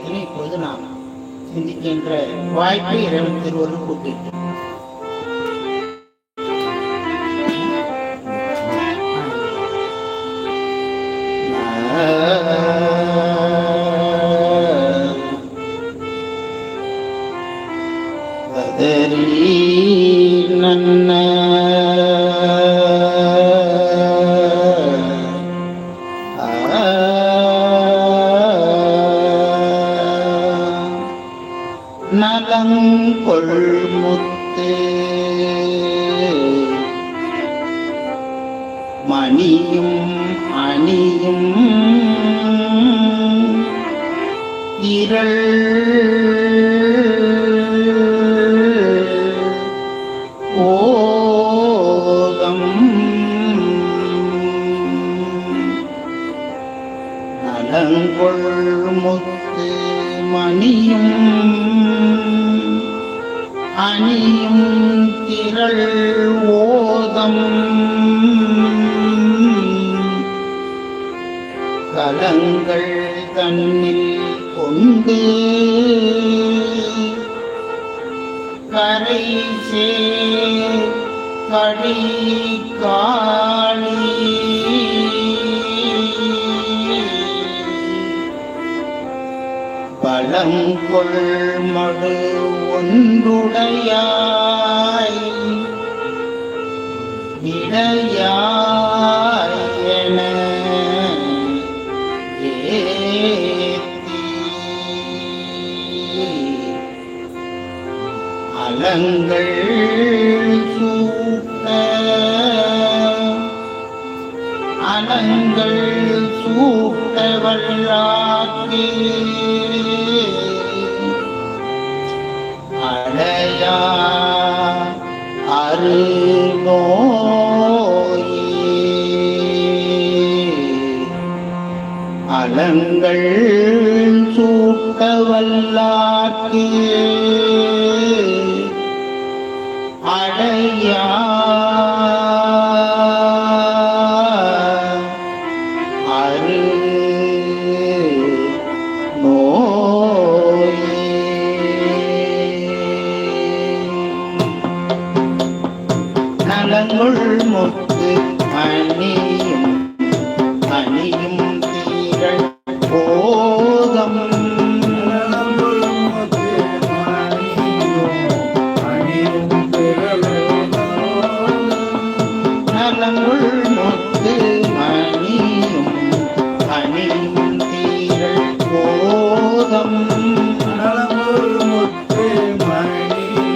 இப்பொழுது நாம் சிந்திக்கின்ற வாய்ப்பை இரவு திருவருள் கூட்டிட்டு. அணியும் அணியும். இரள். ஓதம் நலங்கொள் முத்து மணியும் அணியும் திரள். ஓ கண்ணில் கொண்டு கரை சே கடி காளி பழங்கொள் மடு ஒன்றுடையாய் விடையா की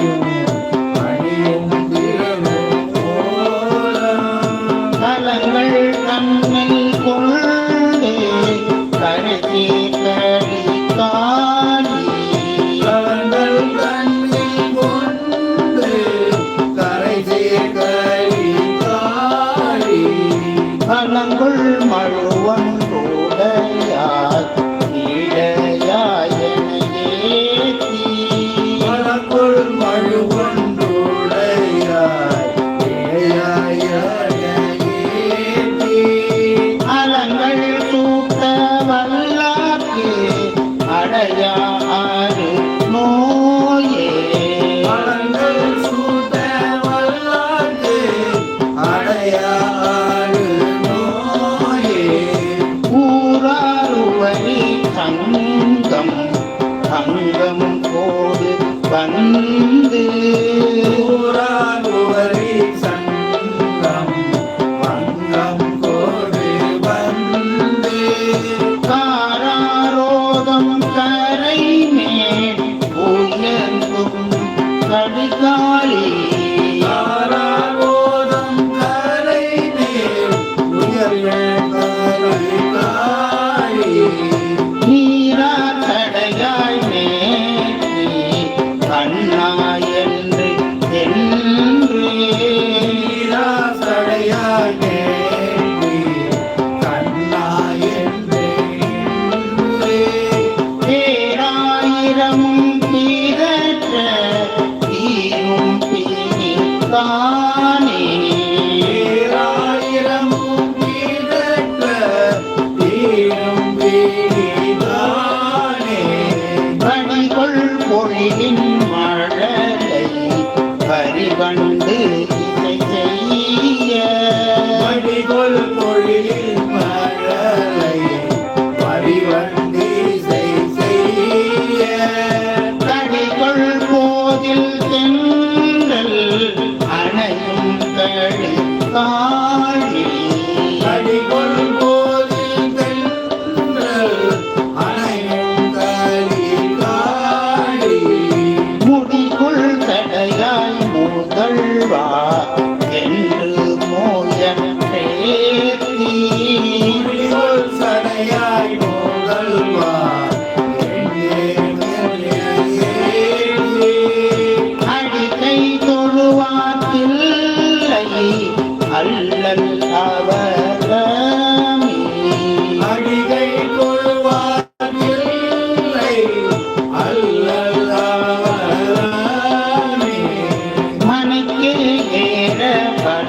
you. Yeah.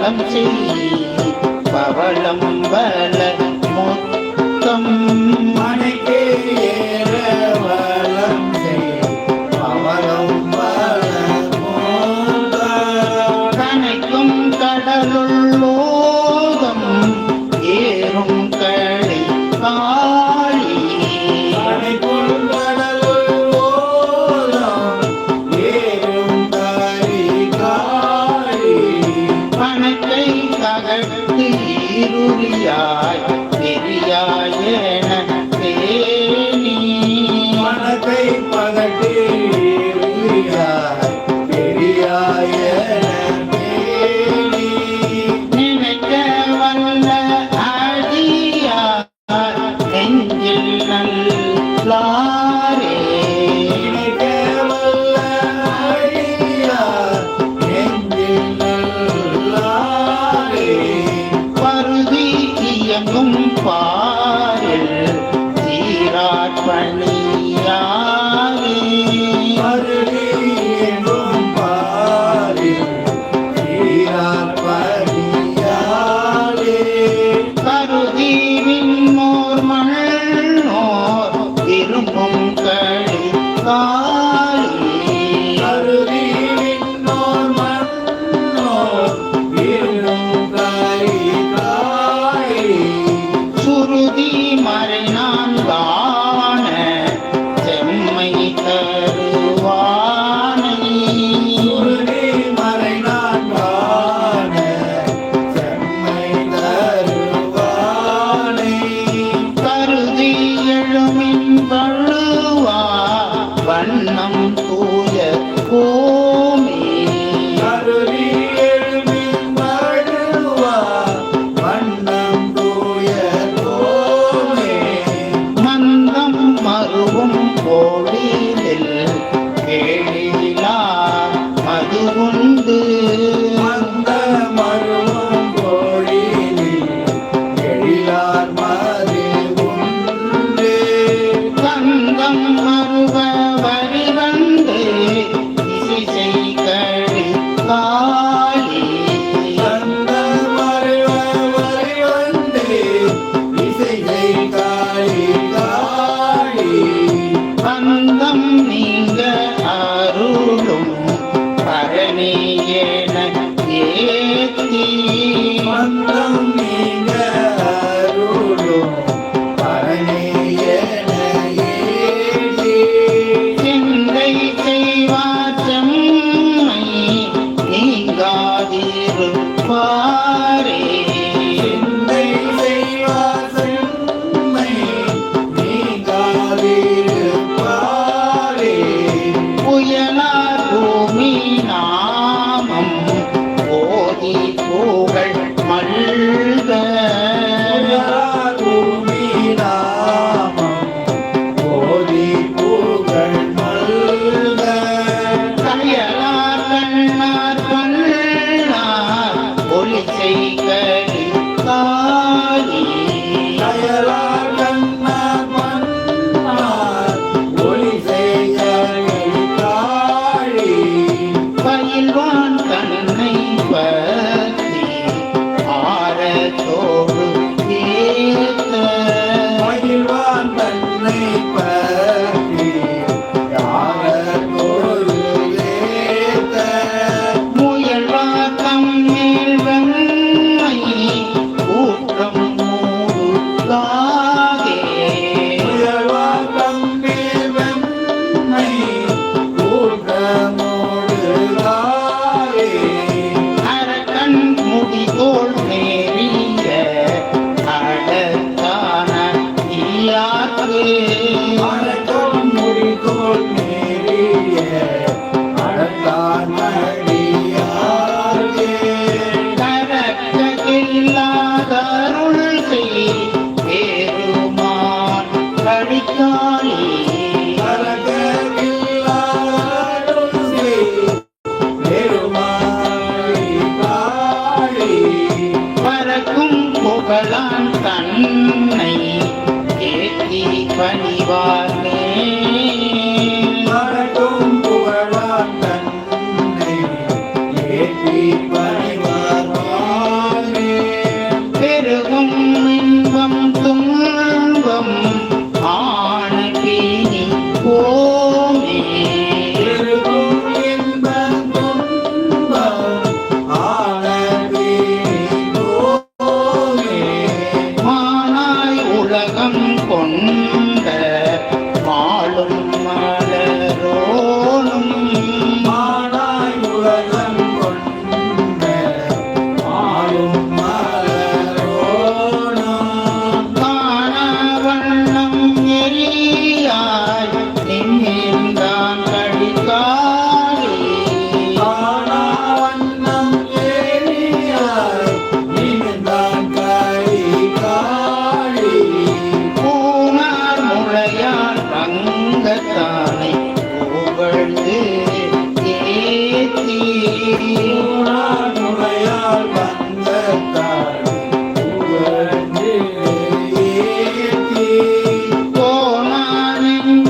பவளம் செய் பவளம் வல மொத்தம்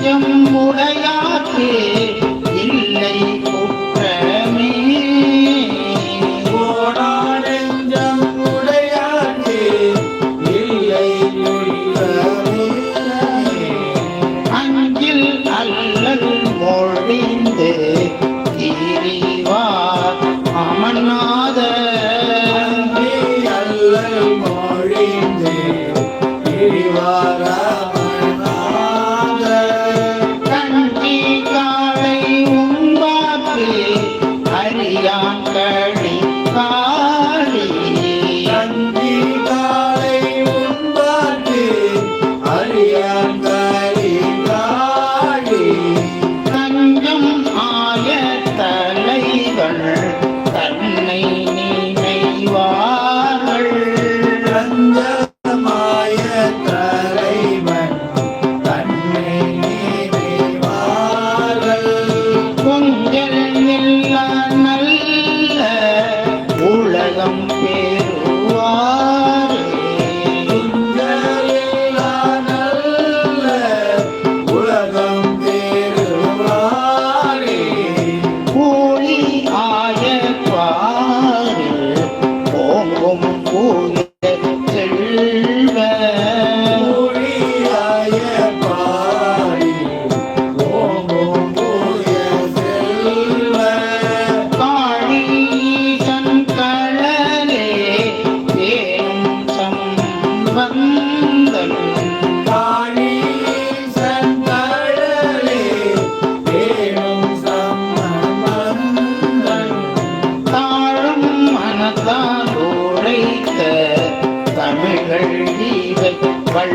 நெஞ்சம் உடையாக்கு இவை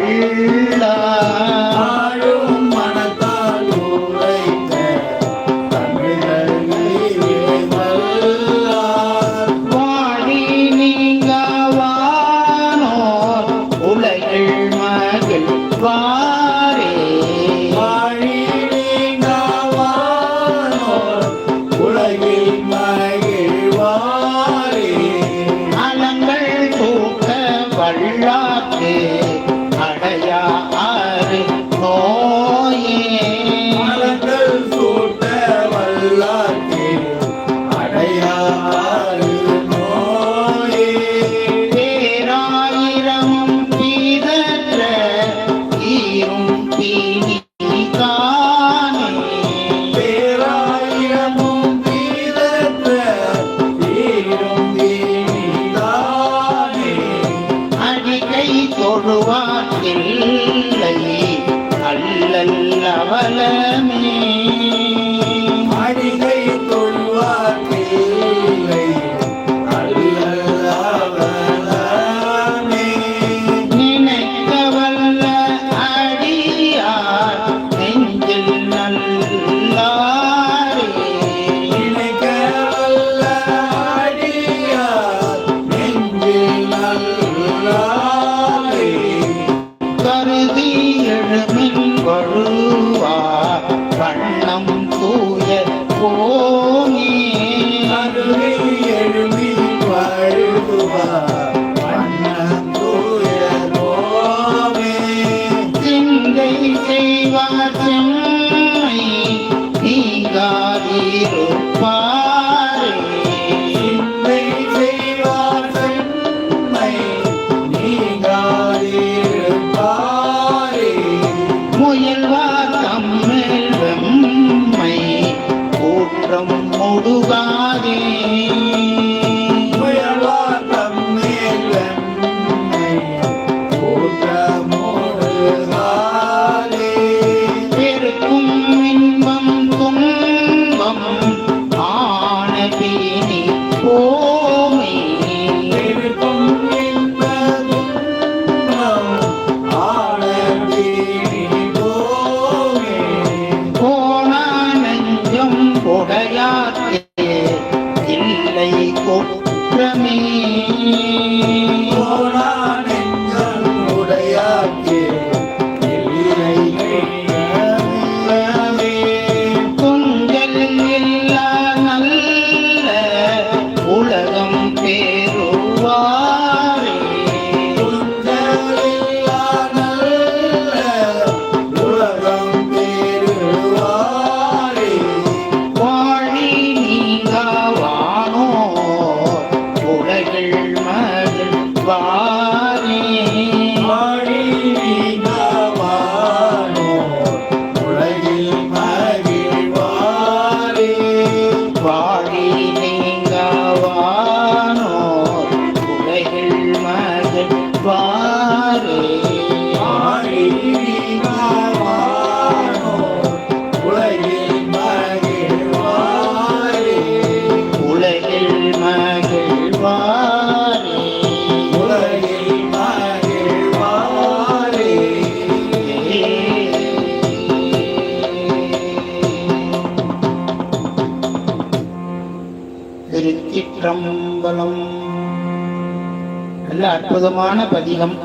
அதிகம்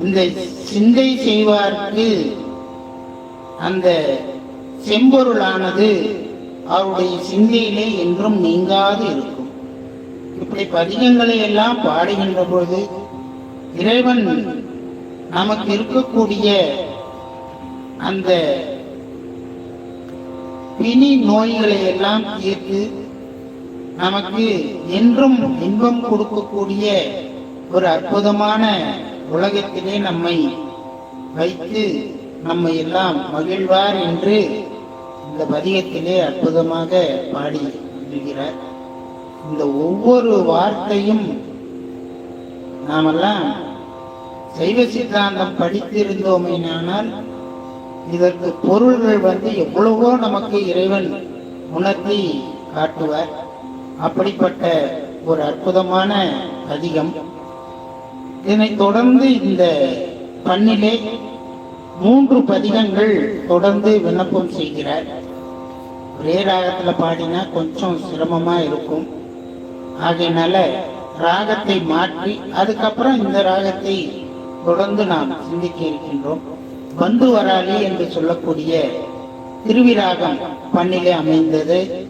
இந்த சிந்தை செய்வார்க்கு அந்த செம்பொருளானது அவருடைய சிந்தையிலே என்றும் நீங்காது இருக்கும். இப்படி பதிகங்களை எல்லாம் பாடுகின்ற பொழுது இறைவன் நமக்கு இருக்கக்கூடிய அந்த பிணி நோய்களை எல்லாம் தீர்த்து நமக்கு என்றும் இன்பம் கொடுக்கக்கூடிய ஒரு அற்புதமான உலகத்திலே நம்மை வைத்து நம்மை எல்லாம் மகிழ்வார் என்று இந்த பதிகத்திலே அற்புதமாக பாடி இருக்கிறார். இந்த ஒவ்வொரு வார்த்தையும் நாமெல்லாம் சைவ சித்தாந்தம் படித்திருந்தோமேனால் இதற்கு பொருள்கள் வந்து எவ்வளவோ நமக்கு இறைவன் உணர்த்தி காட்டுவார். அப்படிப்பட்ட ஒரு அற்புதமான அதிகம் இதனை தொடர்ந்து இந்த பண்ணிலே மூன்று பதிகங்கள் தொடர்ந்து விண்ணப்பம் செய்கிறார். ஒரே ராகத்துல பாடினா கொஞ்சம் சிரமமா இருக்கும். ஆகையினால ராகத்தை மாற்றி அதுக்கப்புறம் இந்த ராகத்தை தொடர்ந்து நாம் சிந்திக்க இருக்கின்றோம். பந்து வராளி என்று சொல்லக்கூடிய திருவிராகம் பண்ணிலே அமைந்தது.